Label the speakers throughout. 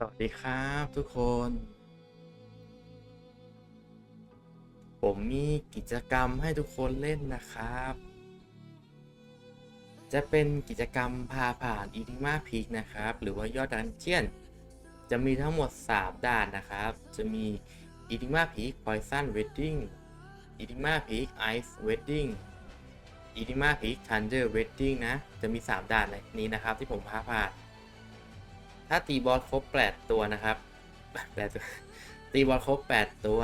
Speaker 1: สวัสดีครับทุกคน ผมมีกิจกรรมให้ทุกคนเล่นนะครับ จะเป็นกิจกรรมพาผ่านอีดิมาพีกนะครับ หรือว่ายอดดันเจียน จะมีทั้งหมด 3 ด่านนะครับ จะมีอีดิมาพีกพอยซันเวดดิ้งอีดิมาพีกไอซ์เวดดิ้งอีดิมาพีกทันเดอร์เวดดิ้งนะ จะมี 3 ด่านในนี้นะครับที่ผมพาผ่าน ถ้าตีบอสครบ 8 ตัวนะครับ8ตัวตีบอสครบ 8 ตัว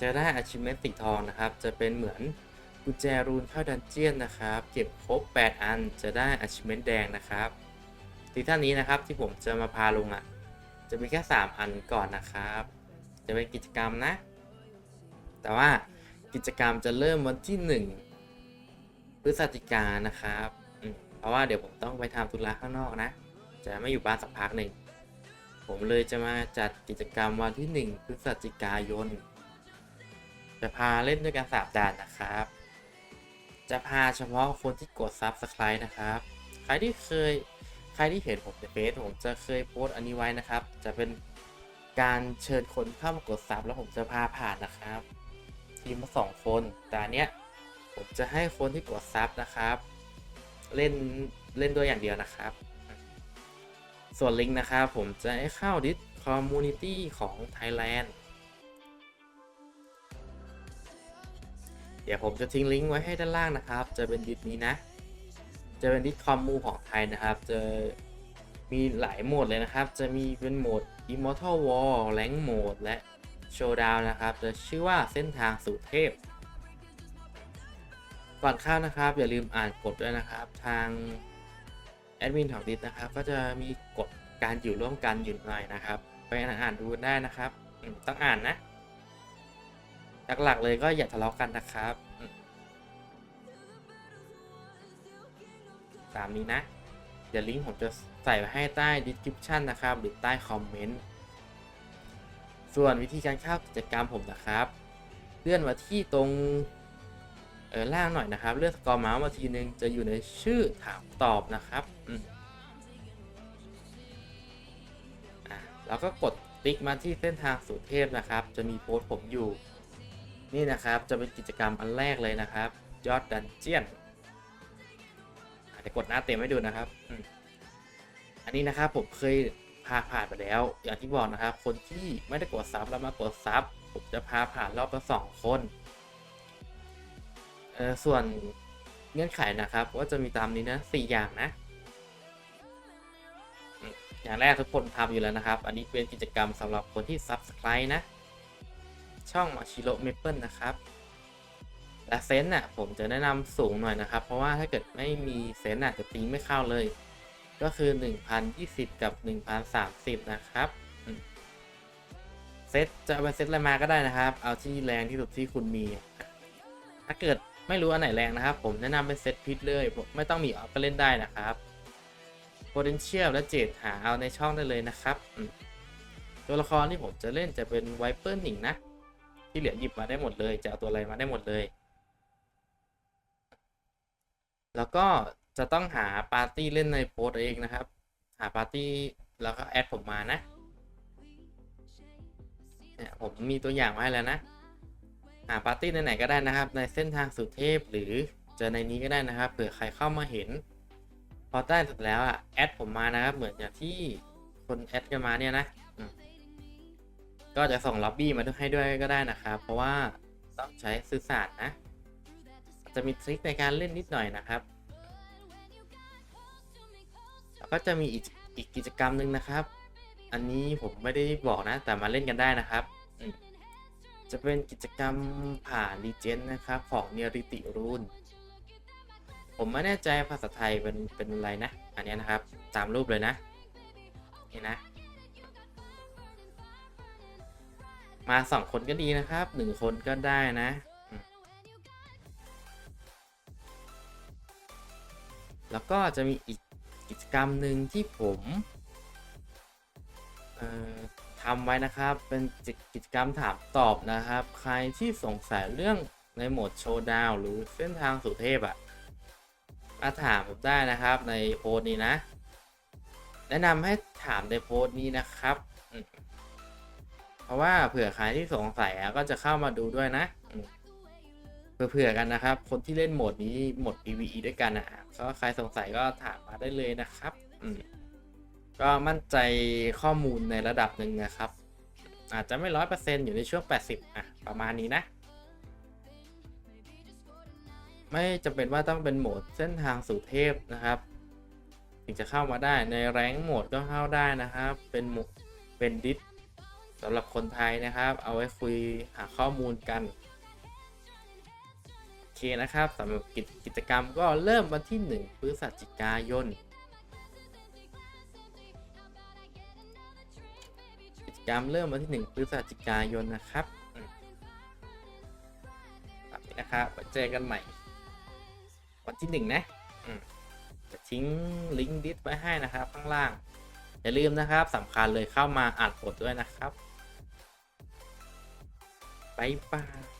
Speaker 1: จะได้ achievement สีทองนะครับ จะเป็นเหมือนกุญแจรูนเข้าดันเจียนนะครับ เก็บครบ 8 อันจะได้ achievement แดงนะครับซีซั่นนี้นะครับที่ผมจะมาพาลงอะ จะมีแค่ 3 อันก่อนนะครับ จะเป็นกิจกรรมนะ แต่ว่ากิจกรรมจะเริ่มวันที่ 1 พฤศจิกายนนะครับ เพราะว่าเดี๋ยวผมต้องไปทำธุระข้างนอกนะ จะไม่อยู่บ้านสักพักหนึ่ง ผมเลยจะมาจัดกิจกรรมวันที่ 1 พฤศจิกายน จะพาเล่นด้วยกันสามด่านนะครับ จะพาเฉพาะคนที่กด Subscribe นะครับ ใครที่เคยใครที่เห็นผมในเฟซผมจะเคยโพสต์อันนี้ไว้นะครับ จะเป็นการเชิญคนเข้ามากดซับแล้วผมจะพาผ่านนะครับ ทีมละสองคนแต่อันเนี้ยผมจะให้คนที่กดซับนะครับ เล่นเล่นด้วยอย่างเดียวนะครับ ส่วนลิงก์นะครับผมจะให้เข้าดิสคอมมูนิตี้ของ Thailand เดี๋ยวผมจะทิ้งลิงก์ไว้ให้ด้านล่างนะครับ จะเป็นดิสนี้นะ จะเป็นดิสคอมมูของไทยนะครับ จะมีหลายโหมดเลยนะครับ จะมีเป็นโหมด Immortal War Rank Mode และ Showdown นะครับ จะชื่อว่าเส้นทางสู่เทพ ก่อนเข้านะครับ อย่าลืมอ่านกฎด้วยนะครับ ทาง แอดมินของดิสนะครับก็จะมีกฎการอยู่ร่วมกันอยู่หน่อยนะครับไปอ่านดูได้นะครับต้องอ่านนะหลักๆเลยก็อย่าทะเลาะกันนะครับตามนี้นะ เดี๋ยวลิงก์ผมจะใส่ไว้ให้ใต้ description นะครับ หรือใต้คอมเมนต์ส่วนวิธีการเข้ากิจกรรมผมนะครับ เลื่อนมาที่ตรง เออล่างหน่อยนะครับ เลือนสกอร์เมาส์มาทีนึงจะอยู่ในชื่อถามตอบนะครับอืมอะแล้วก็กดติ๊กมาที่เส้นทางสู่เทพนะครับ จะมีโพสต์ผมอยู่ นี่นะครับจะเป็นกิจกรรมอันแรกเลยนะครับ ยอดดันเจียนอะเดี๋ยวกดหน้าเต็มให้ดูนะครับอืมอันนี้นะครับผมเคยพาผ่านไปแล้ว อย่างที่บอกนะครับ คนที่ไม่ได้กดซับแล้วมากดซับผมจะพาผ่านรอบละสองคน เออส่วนเงื่อนไขนะครับก็จะมีตามนี้นะสี่อย่างนะ อย่างแรกทุกคนทำอยู่แล้วนะครับ อันนี้เป็นกิจกรรมสำหรับคนที่ Subscribe นะ ช่องมาชิโร่เมเปิลนะครับและเซนต์น่ะผมจะแนะนำสูงหน่อยนะครับ เพราะว่าถ้าเกิดไม่มีเซนต์น่ะจะตีไม่เข้าเลย ก็คือ 1020 กับ 1030 นะครับเซตจะเอาไปเซตอะไรมาก็ได้นะครับ เอาที่แรงที่สุดที่คุณมี ถ้าเกิด ไม่รู้อันไหนแรงนะครับ ผมแนะนำเป็นเซตพิษเลยผมไม่ต้องมีออฟก็เล่นได้นะครับ potential และเจดหาเอาในช่องได้เลยนะครับตัวละครที่ผมจะเล่นจะเป็นไวเปอร์หนิงนะ ที่เหลือหยิบมาได้หมดเลยจะเอาตัวอะไรมาได้หมดเลย แล้วก็จะต้องหาปาร์ตี้เล่นในโพสเองนะครับ หาปาร์ตี้แล้วก็แอดผมมานะเนี่ยผมมีตัวอย่างไว้ให้แล้วนะ หาปาร์ตี้ไหนๆก็ได้นะครับ ในเส้นทางสุเทพหรือเจะในนี้ก็ได้นะครับเผื่อใครเข้ามาเห็น พอได้เสร็จแล้วอะแอดผมมานะครับ เหมือนอย่างที่คนแอดกันมาเนี่ยนะก็จะส่งล็อบบี้มาให้ด้วยก็ได้นะครับ เพราะว่าต้องใช้สื่อสารนะจะมีทริคในการเล่นนิดหน่อยนะครับ แล้วก็จะมีอีกอีกกิจกรรมหนึ่งนะครับ อันนี้ผมไม่ได้บอกนะ แต่มาเล่นกันได้นะครับ จะเป็นกิจกรรมผ่านรีเจนนะครับ ของเนริติรูนผมไม่แน่ใจภาษาไทยเป็นเป็นอะไรนะ อันนี้นะครับตามรูปเลยนะ นี่นะ มาสองคนก็ดีนะครับหนึ่งคนก็ได้นะแล้วก็จะมีอีกกิจกรรมหนึ่งที่ผม เอ่อ ทำไว้นะครับ เป็นกิจกรรมถามตอบนะครับ ใครที่สงสัยเรื่องในโหมดโชว์ดาวหรือเส้นทางสู่เทพอะมาถามผมได้นะครับในโพสต์นี้นะ แนะนำให้ถามในโพสต์นี้นะครับ เพราะว่าเผื่อใครที่สงสัยก็จะเข้ามาดูด้วยนะเผื่อๆกันนะครับ คนที่เล่นโหมดนี้โหมด PVE ด้วยกันอะก็ใครสงสัยก็ถามมาได้เลยนะครับ อืม ก็มั่นใจข้อมูลในระดับหนึ่งนะครับ อาจจะไม่ร้อยเปอร์เซ็นต์อยู่ในช่วง 80อะประมาณนี้นะ ไม่จำเป็นว่าต้องเป็นโหมดเส้นทางสู่เทพนะครับถึงจะเข้ามาได้ในแรงโหมดก็เข้าได้นะครับ เป็นโหมดเป็นดิสสำหรับคนไทยนะครับ เอาไว้คุยหาข้อมูลกันโอเคนะครับสำหรับกิจกิจกรรมก็เริ่มวันที่ 1 พฤศจิกายน จกรรมเริ่มวันที่ 1 พฤศจิกายนนะครับแบบนี้นะครับไว้เจอกันใหม่ วันที่ 1 นะจะทิ้งลิงก์ดิสไว้ให้นะครับ ข้างล่าง อย่าลืมนะครับสำคัญเลยเข้ามาอ่านบทด้วยนะครับ บ๊ายบาย